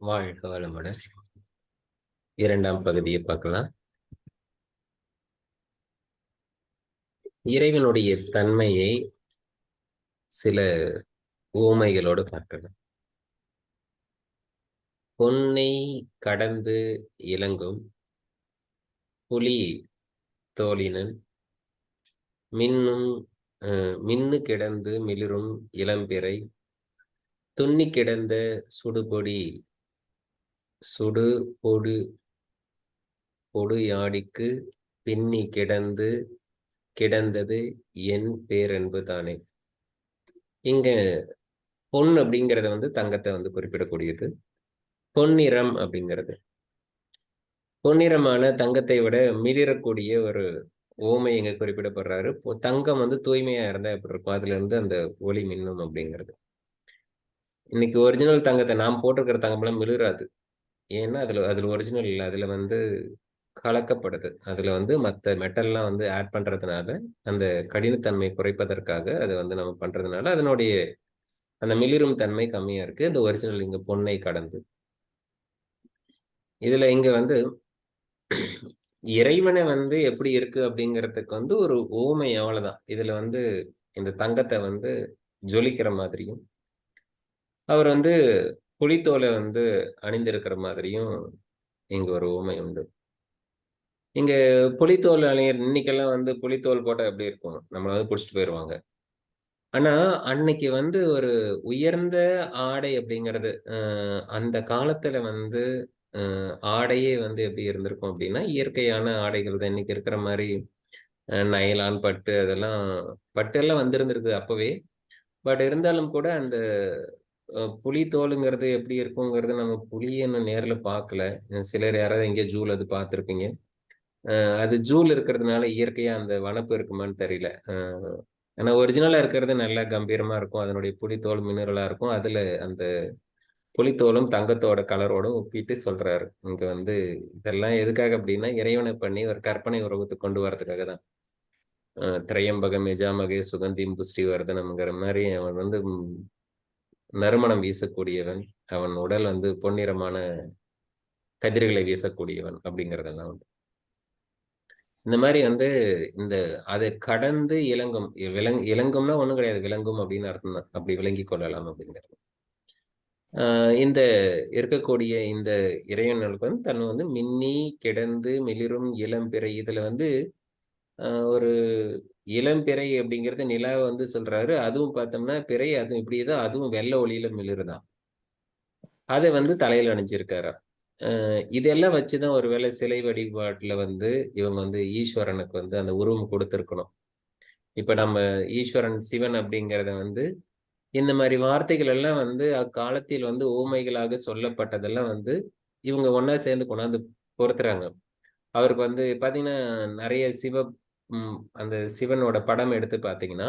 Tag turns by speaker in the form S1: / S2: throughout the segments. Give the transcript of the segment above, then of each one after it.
S1: வாழ்க வளமுடன். இரண்டாம் பகுதியை பார்க்கலாம். இறைவனுடைய தன்மையை சில ஊமைகளோடு பார்க்கலாம். பொன்னை கடந்து இலங்கும் புலி தோழினன் மின்னும் அஹ், மின்னு கிடந்து மிளிரும் இளம்பிறை துண்ணி கிடந்த சுடுபொடி சுடு பொடு பொடு யாடிக்கு பின்னி கிடந்து கிடந்தது என் பேரன்பு தானே இங்க பொன் அப்படிங்கிறத வந்து தங்கத்தை வந்து குறிப்பிடக்கூடியது. பொன்னிறம் அப்படிங்கிறது. பொன்னிறமான தங்கத்தை விட மிளிரக்கூடிய ஒரு ஓமை இங்க குறிப்பிடப்படுறாரு. தங்கம் வந்து தூய்மையா இருந்தா எப்படி இருக்கும்? அதுல இருந்து அந்த ஒளி மின்னும் அப்படிங்கிறது. இன்னைக்கு ஒரிஜினல் தங்கத்தை நாம் போட்டிருக்கிற தங்கம்லாம் மிளிராது. ஏன்னா அதில் அதில் ஒரிஜினல் இல்லை. அதில் வந்து கலக்கப்படுது. அதில் வந்து மற்ற மெட்டல்லாம் வந்து ஆட் பண்ணுறதுனால அந்த கடினத்தன்மை குறைப்பதற்காக அதை வந்து நம்ம பண்ணுறதுனால அதனுடைய அந்த மிளிரும் தன்மை கம்மியாக இருக்குது இந்த ஒரிஜினல் இங்கே பொன்னை கடந்து. இதில் இங்கே வந்து இறைவனை வந்து எப்படி இருக்கு அப்படிங்கிறதுக்கு வந்து ஒரு ஓமை அவ்வளோதான் இதில் வந்து இந்த தங்கத்தை வந்து ஜொலிக்கிற மாதிரியும் அவர் வந்து புலித்தோலை வந்து அணிந்திருக்கிற மாதிரியும் இங்கே ஒரு ஊமை உண்டு. இங்கே புலித்தோல் அணியர் இன்னைக்கெல்லாம் வந்து புலித்தோல் போட்டால் எப்படி இருக்கும்? நம்மளை வந்து பிடிச்சிட்டு போயிடுவாங்க ஆனால் அன்னைக்கு வந்து ஒரு உயர்ந்த ஆடை அப்படிங்கிறது அந்த காலத்தில் வந்து ஆடையே வந்து எப்படி இருந்திருக்கும் அப்படின்னா இயற்கையான ஆடைகள் தான் இன்னைக்கு இருக்கிற மாதிரி நயலான் நைலான் பட்டு அதெல்லாம் பட்டு எல்லாம் வந்திருந்திருக்கு அப்போவே. பட் இருந்தாலும் கூட அந்த புலி தோலுங்கிறது எப்படி இருக்குங்கிறது நம்ம புலியை நான் நேரில் பார்க்கல சிலர் யாராவது எங்கேயோ ஜூல் அது பார்த்துருப்பீங்க. அது ஜூல் இருக்கிறதுனால இயற்கையாக அந்த வனப்பு இருக்குமான்னு தெரியல. ஆனால் ஒரிஜினலாக இருக்கிறது நல்லா கம்பீரமாக இருக்கும். அதனுடைய புலித்தோல் மினரலாக இருக்கும். அதில் அந்த புலித்தோலும் தங்கத்தோட கலரோடும் ஒப்பிட்டு சொல்கிறாரு இங்கே வந்து இதெல்லாம் எதுக்காக அப்படின்னா இறைவனை பண்ணி ஒரு கற்பனை உருவத்துக்கு கொண்டு வரதுக்காக தான். திரையம்பகம் எஜாமகே சுகந்திம் புஷ்டி வர்தனம்ங்கிற மாதிரி அவன் வந்து நறுமணம் வீசக்கூடியவன் அவன் உடல் வந்து பொன்னிறமான கதிர்களை வீசக்கூடியவன் அப்படிங்கிறதெல்லாம் உண்டு. இந்த மாதிரி வந்து இந்த அதை கடந்து இலங்கும் விலங் இலங்கும்னா ஒண்ணும் கிடையாது விலங்கும் அப்படின்னு அர்த்தம் தான். அப்படி விளங்கி கொள்ளலாம் அப்படிங்கிறது. ஆஹ் இந்த இருக்கக்கூடிய இந்த இறைவனுக்கு வந்து தன்னை வந்து மின்னி கிடந்து மிளிரும் இளம்பிறை இதுல வந்து ஆஹ் இளம் இளம்பிறை அப்படிங்கிறத நிலா வந்து சொல்றாரு. அதுவும் பார்த்தோம்னா பிறை அதுவும் இப்படிதான் அதுவும் வெள்ளை ஒளியில மிளிருதான். அதை வந்து தலையில அணிஞ்சிருக்காரா. இதெல்லாம் வச்சுதான் ஒருவேளை சிலை வழிபாட்டுல வந்து இவங்க வந்து ஈஸ்வரனுக்கு வந்து அந்த உருவம் கொடுத்திருக்கணும். இப்ப நம்ம ஈஸ்வரன் சிவன் அப்படிங்கிறத வந்து இந்த மாதிரி வார்த்தைகள் எல்லாம் வந்து அக்காலத்தில் வந்து ஊமைகளாக சொல்லப்பட்டதெல்லாம் வந்து இவங்க ஒண்ணா சேர்ந்து கொண்டாந்து பொறுத்துறாங்க அவருக்கு வந்து பாத்தீங்கன்னா நிறைய சிவ அந்த சிவனோட படம் எடுத்து பார்த்தீங்கன்னா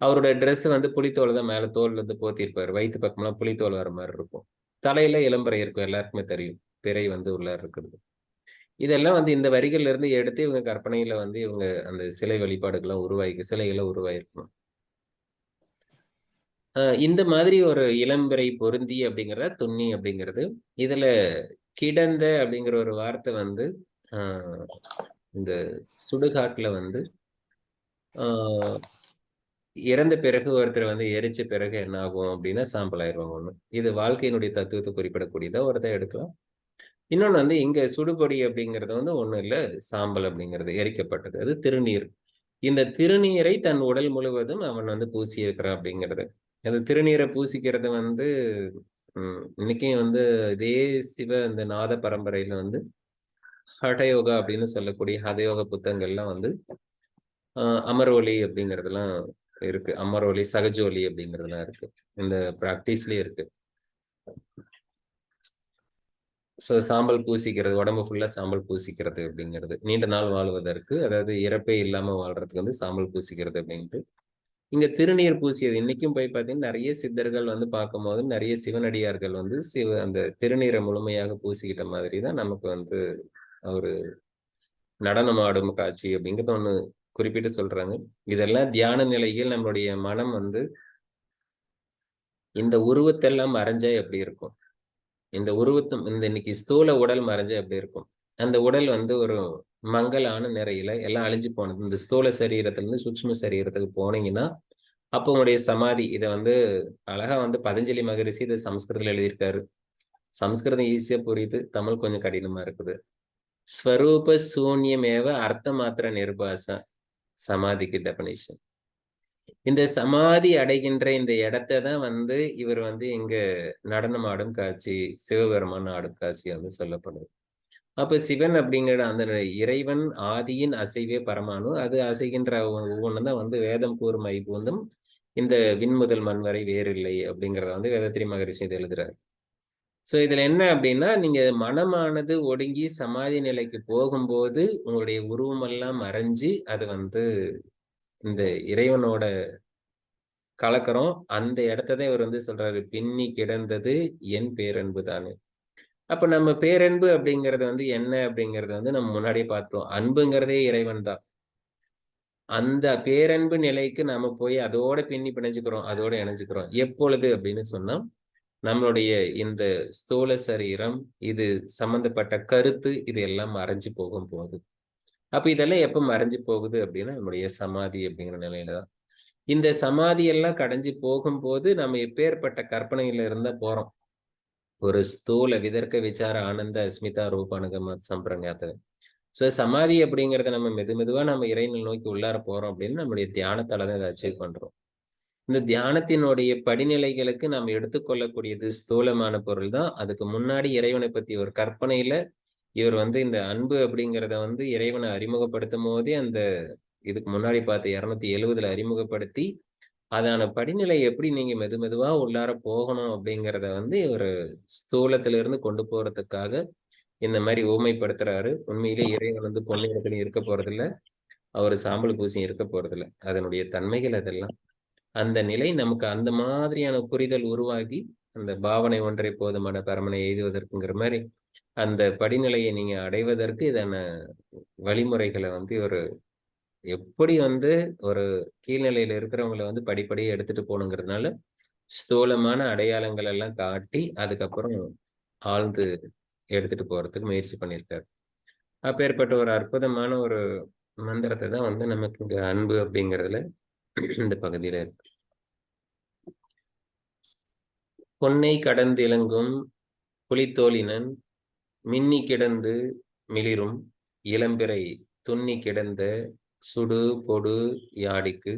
S1: அவரோட ட்ரெஸ் வந்து புலித்தோல் தான் மேல தோல் வந்து போத்திருப்பார். வயிற்று பக்கம்லாம் புலித்தோல் வர மாதிரி இருக்கும். தலையில இளம்பறை இருக்கும் எல்லாருக்குமே தெரியும். பிறை வந்து உள்ள இருக்கிறது. இதெல்லாம் வந்து இந்த வரிகள்ல இருந்து எடுத்து இவங்க கற்பனையில வந்து இவங்க அந்த சிலை வழிபாடுகள்லாம் உருவாகி சிலைகளை உருவாயிருக்கணும் ஆஹ் இந்த மாதிரி ஒரு இளம்பிறை பொருந்தி அப்படிங்கிறத துண்ணி அப்படிங்கிறது இதுல கிடந்த அப்படிங்கிற ஒரு வார்த்தை வந்து ஆஹ் இந்த சுடுகாட்டில் வந்து இறந்த பிறகு ஒருத்தர் வந்து எரிச்ச பிறகு என்ன ஆகும் அப்படின்னா சாம்பல் ஆயிடுவாங்க ஒன்று இது வாழ்க்கையினுடைய தத்துவத்தை குறிப்பிடக்கூடியதாக ஒருத்தர் எடுக்கலாம். இன்னொன்று வந்து இங்கே சுடுபொடி அப்படிங்கிறது வந்து ஒன்றும் இல்லை சாம்பல் அப்படிங்கிறது எரிக்கப்பட்டது. அது திருநீர். இந்த திருநீரை தன் உடல் முழுவதும் அவன் வந்து பூசியிருக்கிறான் அப்படிங்கிறது. அந்த திருநீரை பூசிக்கிறது வந்து இன்னைக்கும் வந்து இதே சிவ இந்த நாத பரம்பரையில வந்து ஹடயோகா அப்படின்னு சொல்லக்கூடிய ஹதயோக புத்தகங்கள்லாம் வந்து அமரோலி அப்படிங்கிறதுலாம் இருக்கு. அமரோலி சகஜோலி அப்படிங்கிறதுலாம் இருக்கு. இந்த ப்ராக்டிஸ்லயே இருக்கு. ஸோ சாம்பல் பூசிக்கிறது உடம்பு ஃபுல்லாக சாம்பல் பூசிக்கிறது அப்படிங்கிறது. நீண்ட நாள் வாழ்வதற்கு அதாவது இறப்பே இல்லாமல் வாழ்றதுக்கு வந்து சாம்பல் பூசிக்கிறது அப்படின்ட்டு. இங்கே திருநீர் பூசியது இன்னைக்கும் போய் பார்த்தீங்கன்னா நிறைய சித்தர்கள் வந்து பார்க்கும்போது நிறைய சிவனடியார்கள் வந்து சிவ அந்த திருநீரை முழுமையாக பூசிக்கிட்ட மாதிரி தான் நமக்கு வந்து ஒரு நடனம் ஆடும் காட்சி அப்படிங்கிறது ஒண்ணு குறிப்பிட்டு சொல்றாங்க. இதெல்லாம் தியான நிலையில் நம்மளுடைய மனம் வந்து இந்த உருவத்தெல்லாம் மறைஞ்சா எப்படி இருக்கும்? இந்த உருவத்தும் இந்த இன்னைக்கு ஸ்தூல உடல் மறைஞ்சா அப்படி இருக்கும்? அந்த உடல் வந்து ஒரு மங்கலான நிறையில எல்லாம் அழிஞ்சு போனது. இந்த ஸ்தூல சரீரத்துல இருந்து சரீரத்துக்கு போனீங்கன்னா அப்போ உங்களுடைய சமாதி இதை வந்து அழகா வந்து பதஞ்சலி மகரிஷி இதை சம்ஸ்கிருதத்தில் எழுதியிருக்காரு. சம்ஸ்கிருதம் ஈஸியா புரியுது. தமிழ் கொஞ்சம் கடினமா இருக்குது. ஸ்வரூப சூன்யமேவ அர்த்த மாத்திர சமாதிக்கு டெபனிஷன் இந்த சமாதி அடைகின்ற இந்த இடத்தை தான் வந்து இவர் வந்து இங்க நடனம் ஆடும் காட்சி சிவபெருமான் ஆடும் காட்சி வந்து சொல்லப்படுது. அப்ப சிவன் அப்படிங்கிற அந்த இறைவன் ஆதியின் அசைவே பரமானு அது அசைகின்ற ஒவ்வொன்றும் தான் வந்து வேதம் கூறும் ஐபூந்தும் இந்த விண்முதல் மண் வரை வேறில்லை அப்படிங்கிறத வந்து வேதத்திரி மகரிஷி இது எழுதுறாரு. ஸோ இதில் என்ன அப்படின்னா நீங்கள் மனமானது ஒடுங்கி சமாதி நிலைக்கு போகும்போது உங்களுடைய உருவமெல்லாம் மறைஞ்சு அது வந்து இந்த இறைவனோட கலக்கிறோம் அந்த இடத்ததான் இவர் வந்து சொல்றாரு பின்னி கிடந்தது என் பேரன்பு தானே. அப்ப நம்ம பேரன்பு அப்படிங்கிறது வந்து என்ன அப்படிங்கிறது வந்து நம்ம முன்னாடியே பார்த்துருவோம். அன்புங்கிறதே இறைவன் தான். அந்த பேரன்பு நிலைக்கு நாம போய் அதோட பின்னி பிணைஞ்சுக்கிறோம் அதோட இணைஞ்சுக்கிறோம். எப்பொழுது அப்படின்னு சொன்னா நம்மளுடைய இந்த ஸ்தூல சரீரம் இது சம்பந்தப்பட்ட கருத்து இது எல்லாம் மறைஞ்சு போகும் போகுது அப்ப இதெல்லாம் எப்ப மறைஞ்சு போகுது அப்படின்னா நம்முடைய சமாதி அப்படிங்கிற நிலையில தான். இந்த சமாதி எல்லாம் கடைஞ்சு போகும்போது நம்ம எப்பேற்பட்ட கற்பனையில இருந்தா போறோம்? ஒரு ஸ்தூல விதர்க்க விசார ஆனந்த அஸ்மிதா ரூபானுகம சம்பிரங்காத்த ஸோ சமாதி அப்படிங்கிறத நம்ம மெது மெதுவாக நம்ம இறைநிலை நோக்கி உள்ளார போறோம் அப்படின்னு நம்மளுடைய தியானத்தால தான் இதை அச்சீவ் பண்ணுறோம் இந்த தியானத்தினுடைய படிநிலைகளுக்கு நாம் எடுத்துக்கொள்ளக்கூடியது ஸ்தூலமான பொருள் தான் அதுக்கு முன்னாடி இறைவனை பத்தி ஒரு கற்பனையில இவர் வந்து இந்த அன்பு அப்படிங்கிறத வந்து இறைவனை அறிமுகப்படுத்தும் போதே அந்த இதுக்கு முன்னாடி பார்த்து இரநூத்தி எழுவதுல அறிமுகப்படுத்தி அதான படிநிலை எப்படி நீங்க மெது மெதுவா உள்ளார போகணும் அப்படிங்கிறத வந்து இவர் ஸ்தூலத்திலிருந்து கொண்டு போறதுக்காக இந்த மாதிரி ஊமைப்படுத்துறாரு. உண்மையிலே இறைவன் வந்து பொன்னிடத்துலையும் இருக்க போறதில்ல. அவர் சாம்பல் பூசியும் இருக்க போறதில்ல. அதனுடைய தன்மைகள் அதெல்லாம். அந்த நிலை நமக்கு அந்த மாதிரியான புரிதல் உருவாகி அந்த பாவனை ஒன்றை போதுமான பரமனை எழுதுவதற்குங்கிற மாதிரி அந்த படிநிலையை நீங்க அடைவதற்கு இதான வழிமுறைகளை வந்து ஒரு எப்படி வந்து ஒரு கீழ்நிலையில இருக்கிறவங்களை வந்து படிப்படியே எடுத்துட்டு போகணுங்கிறதுனால ஸ்தூலமான அடையாளங்கள் எல்லாம் காட்டி அதுக்கப்புறம் ஆழ்ந்து எடுத்துட்டு போறதுக்கு முயற்சி பண்ணியிருக்காரு. அப்பேற்பட்ட ஒரு அற்புதமான ஒரு மந்திரத்தை தான் வந்து நமக்கு இங்க அன்பு அப்படிங்கிறதுல இந்த பகுதியில. இருக்கு பொன்னை கடந்து இளங்கும் புலித்தோலினன் மின்னி கிடந்து மிளிரும் இளம்பிறை துண்ணி கிடந்த சுடு பொடு யாடிக்கு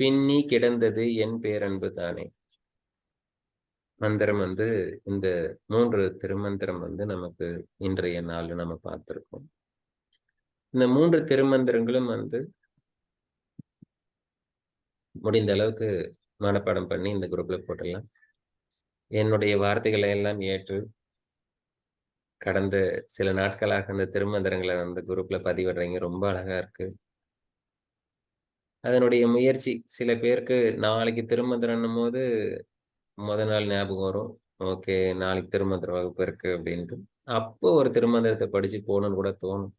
S1: பின்னி கிடந்தது என் பேரன்பு தானே. மந்திரம் வந்து இந்த மூன்று திருமந்திரம் வந்து நமக்கு இன்றைய நாள் நம்ம பார்த்திருக்கோம். இந்த மூன்று திருமந்திரங்களும் வந்து முடிந்த அளவுக்கு மனப்பாடம் பண்ணி இந்த குரூப்ல போட்டுடலாம். என்னுடைய வார்த்தைகளை எல்லாம் ஏற்று கடந்த சில நாட்களாக அந்த திருமந்திரங்களை அந்த குரூப்ல பதிவிடுறீங்க. ரொம்ப அழகா இருக்கு. அதனுடைய முயற்சி சில பேருக்கு நாளைக்கு திருமந்திரன்னும் போது முத நாள் ஞாபகம் வரும். ஓகே நாளைக்கு திருமந்திர வகுப்பு இருக்கு அப்படின்ட்டு. அப்போ ஒரு திருமந்திரத்தை படிச்சு போகணும்னு கூட தோணும்.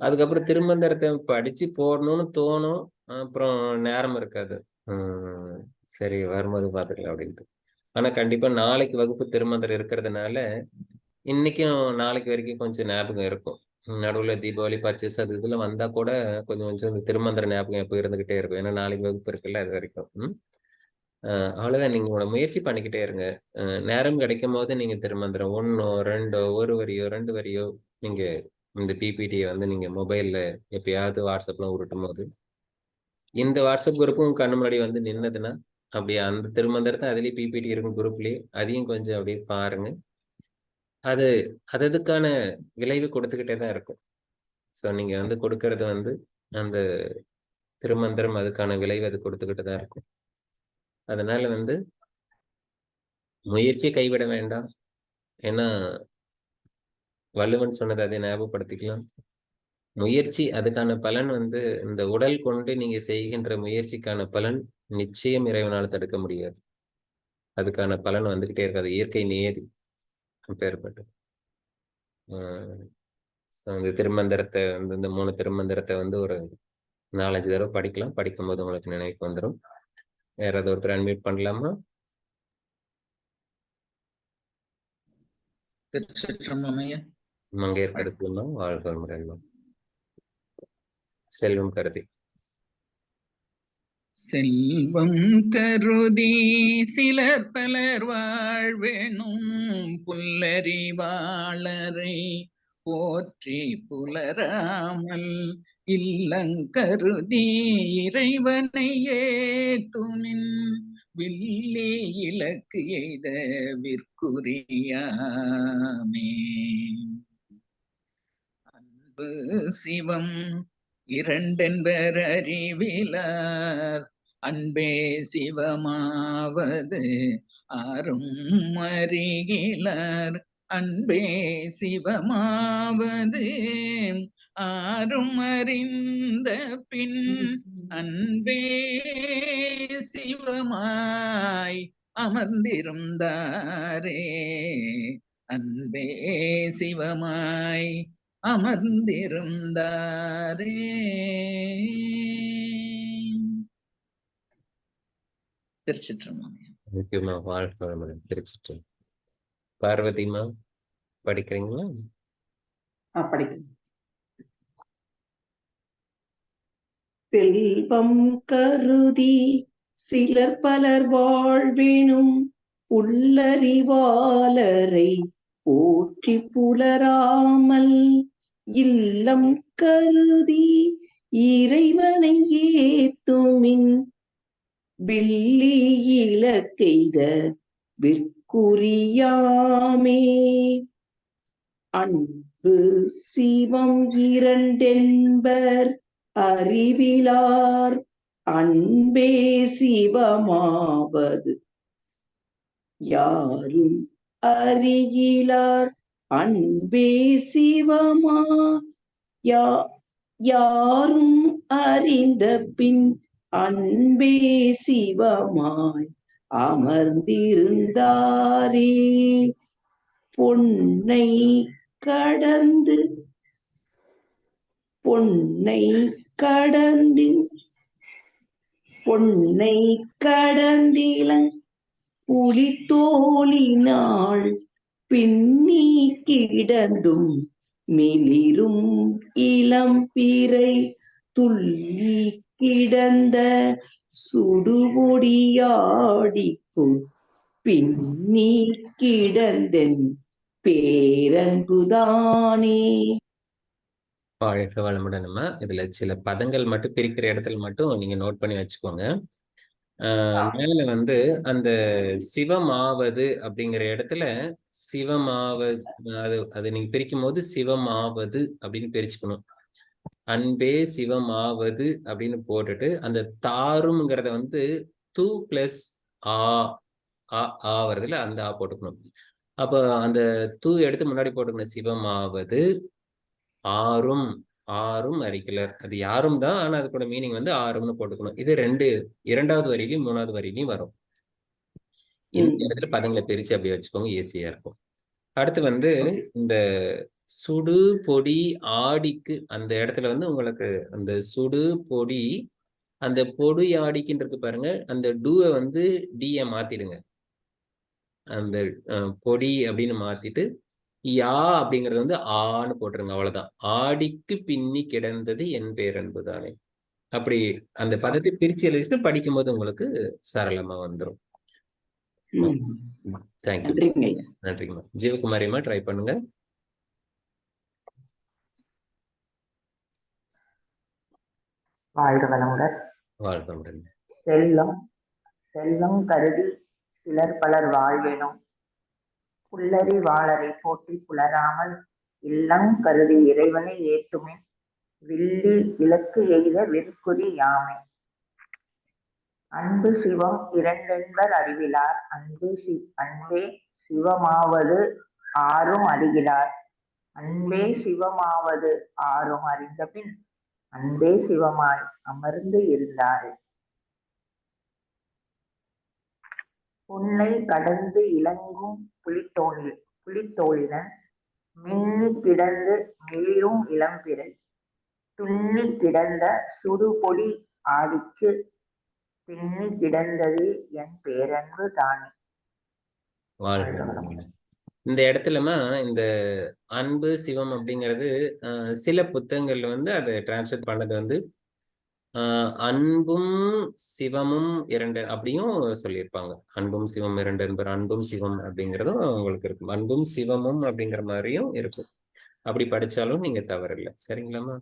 S1: அதுக்கப்புறம் திருமந்திரத்தை படிச்சு போடணும்னு தோணும். அப்புறம் நேரம் இருக்காது. சரி வரும்போது பார்த்துக்கலாம் அப்படின்ட்டு. ஆனால் கண்டிப்பாக நாளைக்கு வகுப்பு திருமந்திரம் இருக்கிறதுனால இன்னைக்கும் நாளைக்கு வரைக்கும் கொஞ்சம் ஞாபகம் இருக்கும். நடுவில் தீபாவளி பர்ச்சேஸ் அது இதில் வந்தால் கூட கொஞ்சம் கொஞ்சம் இந்த திருமந்திர ஞாபகம் எப்போ இருந்துக்கிட்டே இருக்கும். ஏன்னா நாளைக்கு வகுப்பு இருக்குல்ல அது வரைக்கும். ம்? அவ்வளோதான் நீங்கள் உங்களோட முயற்சி பண்ணிக்கிட்டே இருங்க. நேரம் கிடைக்கும் போது நீங்கள் திருமந்திரம் ஒன்றோ ரெண்டோ ஒரு வரியோ ரெண்டு வரியோ நீங்கள் இந்த பிபிடியை வந்து நீங்கள் மொபைலில் எப்பயாவது வாட்ஸ்அப்லாம் உருட்டும் போது இந்த வாட்ஸ்அப் குரூப்பும் கண்ணு முன்னாடி வந்து நின்னதுன்னா அப்படியே அந்த திருமந்திரத்தை அதுலேயே பிபிடி இருக்கும் குரூப்லேயே அதையும் கொஞ்சம் அப்படியே பாருங்க. அது அதுக்கான விளைவு கொடுத்துக்கிட்டே தான் இருக்கும். ஸோ நீங்கள் வந்து கொடுக்கறது வந்து அந்த திருமந்திரம் அதுக்கான விளைவு அது கொடுத்துக்கிட்டு தான் இருக்கும். அதனால வந்து முயற்சியை கைவிட வேண்டாம். ஏன்னா வள்ளுவன் சொன்னதை அதை ஞாபகப்படுத்திக்கலாம். முயற்சி அதுக்கான பலன் வந்து இந்த உடல் கொண்டு நீங்க செய்கின்ற முயற்சிக்கான பலன் நிச்சயம் இறைவனால் தடுக்க முடியாது. அதுக்கான பலன் வந்துகிட்டே இருக்காது. இயற்கை நியதி பேர்பட்டு இந்த திருமந்திரத்தை வந்து இந்த மூணு திருமந்திரத்தை வந்து ஒரு நாலஞ்சு தடவை படிக்கலாம். படிக்கும்போது உங்களுக்கு நினைவுக்கு வந்துடும் யாராவது ஒருத்தர் அன்மியூட் பண்ணலாமா?
S2: திருச்சிற்றம்பலம் ஐயா.
S1: மங்கையர் வாழ்க முறையெல்லாம் செல்வம் கருதி.
S2: செல்வம் கருதி சிலர் பலர் வாழ்வேணும் புல்லறிவாளரை போற்றி புலராமல் இல்லங்கருதி இறைவனையே துமின் வில்லி இலக்கு எய்த விற்குரியாமே அன்பு சிவம் இரண்டென்பர் அறிவிலார் அன்பே சிவமாவது ஆறும் அறிகிலார் அன்பே சிவமாவது ஆறும் அறிந்த பின் அன்பே சிவமாய் அமர்ந்திருந்தாரே. அன்பே சிவமாய் அமர்ந்திருந்தாரே. திருச்சிற்றம்பலம்.
S1: முக்கியமா வாழ்க வளமுடன் திருச்சிட்டு பார்வதிமா படிக்கிறீங்களா?
S3: ஆ, படிக்கிறேன். செல்வம் கருதி சிலர் பலர் வாழ்வினும் உள்ளறிவாளரை போற்றி புலராமல் இல்லம் கருதி இறைவனை ஏத்துமின். வில்லி இலக்கெய்த விற்குறியாமே. அன்பு சிவம் இரண்டென்பர் அறிவிலார். அன்பே சிவமாவது. யாரும் அறியிலார். அன்பே சிவமா? யா யாரும் அறிந்த பின் அன்பே சிவமாய் அமர்ந்திருந்தாரே. பொன்னை கடந்து பொன்னை கடந்து பொன்னை கடந்திலங் புலித்தோலினாள் பின்னி கிடந்தும் மிளிரும் இளம் பிறை துள்ளி கிடந்த சுடுபொடியாடிக்கும் பின்னி கிடந்தன் பேரன்புதானே.
S1: வாழ்க வளமுடனுமா இதுல சில பதங்கள் மட்டும் பிரிக்கிற இடத்துல மட்டும் நீங்க நோட் பண்ணி வச்சுக்கோங்க. மேல வந்து அந்த சிவமாவது அப்படிங்கிற இடத்துல சிவமாவது அது அது நீங்க பிரிக்கும் போது சிவமாவது அப்படின்னு பிரிச்சுக்கணும். அன்பே சிவமாவது அப்படின்னு போட்டுட்டு அந்த தாருங்கிறத வந்து து பிளஸ் ஆ ஆ ஆ வருதுல அந்த ஆ போட்டுக்கணும். அப்போ அந்த தூ எடுத்து முன்னாடி போட்டுக்கணும் சிவமாவது ஆறும் ஆறும் அரிக்கலர். அது யாரும் தான் ஆனா அதுக்கூட மீனிங் வந்து ஆறும்னு போட்டுக்கணும். இது ரெண்டு இரண்டாவது வரியிலையும் மூணாவது வரியிலையும் வரும். இந்த. இடத்துல பதங்களை பிரிச்சு அப்படி வச்சுக்கோங்க ஈஸியா இருக்கும். அடுத்து வந்து இந்த சுடு பொடி ஆடிக்கு அந்த இடத்துல வந்து உங்களுக்கு அந்த சுடு பொடி அந்த பொடி ஆடிக்குன்னு இருக்கு பாருங்க அந்த டூவை வந்து டியை மாத்திடுங்க. அந்த பொடி அப்படின்னு மாத்திட்டு யா அப்படிங்கறது வந்து ஆன்னு போட்டுருங்க அவ்வளவுதான். ஆடிக்கு பின்னி கிடந்தது என் பேரன்பு தானே. அப்படி அந்த பதத்தை பிரிச்சு எழுதிட்டு படிக்கும்போது உங்களுக்கு சரளமா வந்துடும். தேங்க்யூ நன்றிங்கம்மா ஜீவகுமாரியம்மா ட்ரை பண்ணுங்க.
S4: வாழ்க வளமுடன்.
S1: வாழ்க வளமுடன்.
S4: செல்லம் செல்லம் கருதி சிலர் பலர் வாழ்வெனும். புல்லறி வாளரை போற்றி புலராமல் இல்லம் கருதி இறைவனை ஏற்றுமே. வில்லி விளக்கு எய்த விற்குறி யாமை. அன்பு சிவம் இரண்டென்பர் அறிவிலார். அன்பு சி அன்பே சிவமாவது ஆறும் அறிகிறார். அன்பே சிவமாவது ஆறும் அறிந்தபின் அன்பே சிவமாய் அமர்ந்து இருந்தாரே. புன்னை கடந்து இலங்கும் புலித்தோணில் புலித்தோழினன் மின்னி கிடந்து மிளிரும் இளம்பிறை. துண்ணி கிடந்த சுடுபொடி ஆடிக்கு பின்னி கிடந்தது என் பேரன்பு தானே.
S1: இந்த இடத்துலமா இந்த அன்பு சிவம் அப்படிங்கிறது சில புத்தகங்கள்ல வந்து அதை டிரான்ஸ்லேட் பண்ணது வந்து அன்பும் சிவமும் இரண்டு அப்படியும் சொல்லியிருப்பாங்க. அன்பும் சிவம் இரண்டு என்பது அன்பும் சிவம் அப்படிங்கிறதும் உங்களுக்கு இருக்கும். அன்பும் சிவமும் அப்படிங்கிற மாதிரியும் இருக்கும். அப்படி படிச்சாலும் நீங்க தவறில்லை. சரிங்களாம்மா?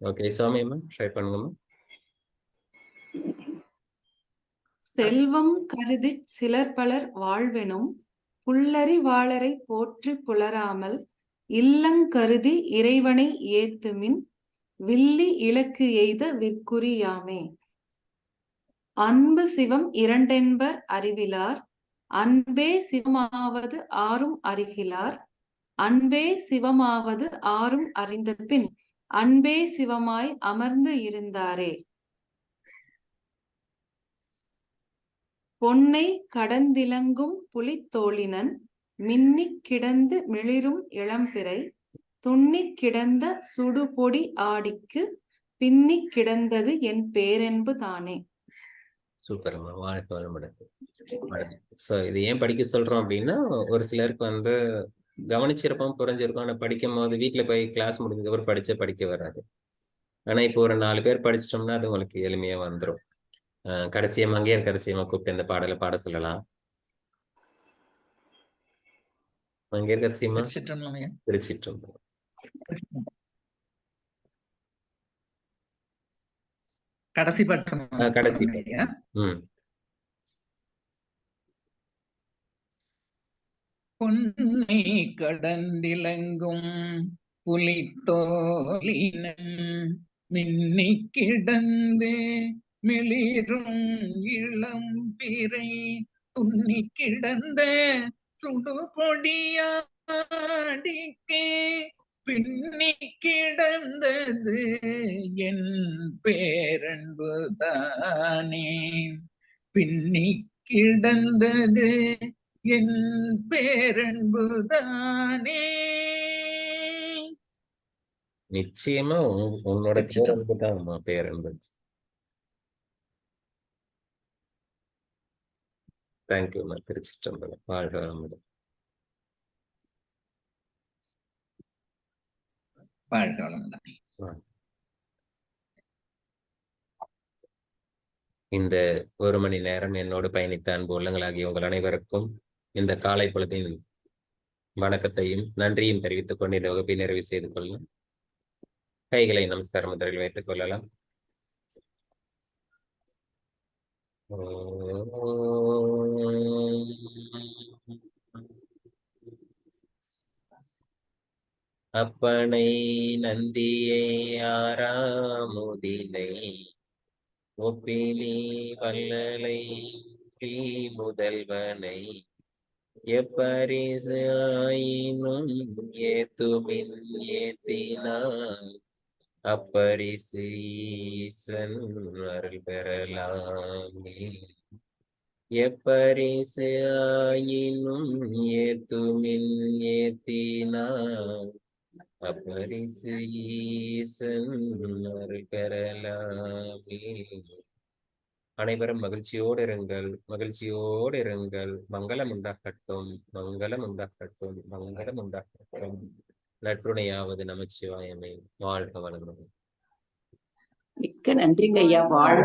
S1: Okay சௌமியம்மா try பண்ணுங்கம்மா.
S5: செல்வம் கருதி சிலர் பலர் வாழ்வெனும் புல்லறி வாழரை போற்றி புலராமல் இல்லங்கருதி இறைவனை ஏத்துமின் வில்லி இலக்கு எய்த விற்குறியாமே அன்பு சிவம் இரண்டென்பர் அறிவிலார் அன்பே சிவமாவது ஆறும் அறிகிலார் அன்பே சிவமாவது ஆறும் அறிந்த பின் அன்பே சிவமாய் அமர்ந்து இருந்தாரே. பொன்னை கடந்திலங்கும் புலித்தோளினன் மின்னிக் கிடந்து மிளிரும் இளம்பிறை துன்னிக் கிடந்த சுடுபொடி ஆடிக்கு பின்னிக் கிடந்தது என் பேரென்பு தானே.
S1: சூப்பர்மா வாழ்க்கை வளமுடன் ஸோ இது ஏன் படிக்க சொல்றோம் அப்படின்னா ஒரு சிலருக்கு வந்து கவனிச்சிருப்போம் புரிஞ்சிருப்போம் ஆனால் படிக்கும் போது வீட்டில் போய் கிளாஸ் முடிஞ்சதுக்கப்புறம் படிச்சா படிக்க வராது. ஆனால் இப்போ ஒரு நாலு பேர் படிச்சிட்டோம்னா அது உங்களுக்கு எளிமையா வந்துடும் கடைசியா மங்கையர் கடைசியமா கூப்பிட்டு இந்த பாடலை பாட சொல்லலாம்.
S2: திருச்சிற்றம்பலம் ஐயா
S1: திருச்சிட்டம்
S2: கடைசி பட்டம்?
S1: கடைசி
S2: பொன்னை கடந்திலங்கும் புலித்தோலினம் மின்னி கிடந்து மிளிரும் இளம் பிறை துண்ணி கிடந்த சுடுபொடியாடிக்கே பின்னி கிடந்தது என் பேரன்பு தானே பின்னி கிடந்தது என் பேரன்புதானே.
S1: நிச்சயமா உன்- உன்னோட. பேரன்பு. தான் பேரன்பு தேங்க்யூம்மா திருச்சிட்டம்பலம் வாழ்க வளமுடன்.
S2: வாழ்க வளமுடன்
S1: இந்த ஒரு மணி நேரம் என்னோடு பயணித்த அன்பு உள்ளங்களாகிய உங்கள் அனைவருக்கும் இந்த காலை பொழுதின் வணக்கத்தையும் நன்றியும் தெரிவித்துக் கொண்டு இந்த வகுப்பை நிறைவு செய்து கொள்ளும். கைகளை நமஸ்கார முதிரையில் வைத்துக் கொள்ளலாம். அப்பனை நந்தியை ஆறாமுதினை ஒப்பிலி வல்லலை புலி முதல்வனை எப்பரிசு ஆயினும் ஏத்துமின் ஏத்தினால் அப்பரிசு ஈசன் அருள் பெறலாமே. எப்பரிசு ஆயினும் ஏத்துமின் ஏத்தினால் அப்பரிசு ஈசன் பெறலாமே அனைவரும் மகிழ்ச்சியோடு இருங்கள் மகிழ்ச்சியோடு இருங்கள் மங்களம் உண்டாகட்டும் மங்களம் உண்டாகட்டும் மங்களம் உண்டாகட்டும். நற்றுணையாவது நமச்சிவாயமே. வாழ்க வளமுடன்.
S3: மிக்க நன்றிங்க ஐயா. வாழ்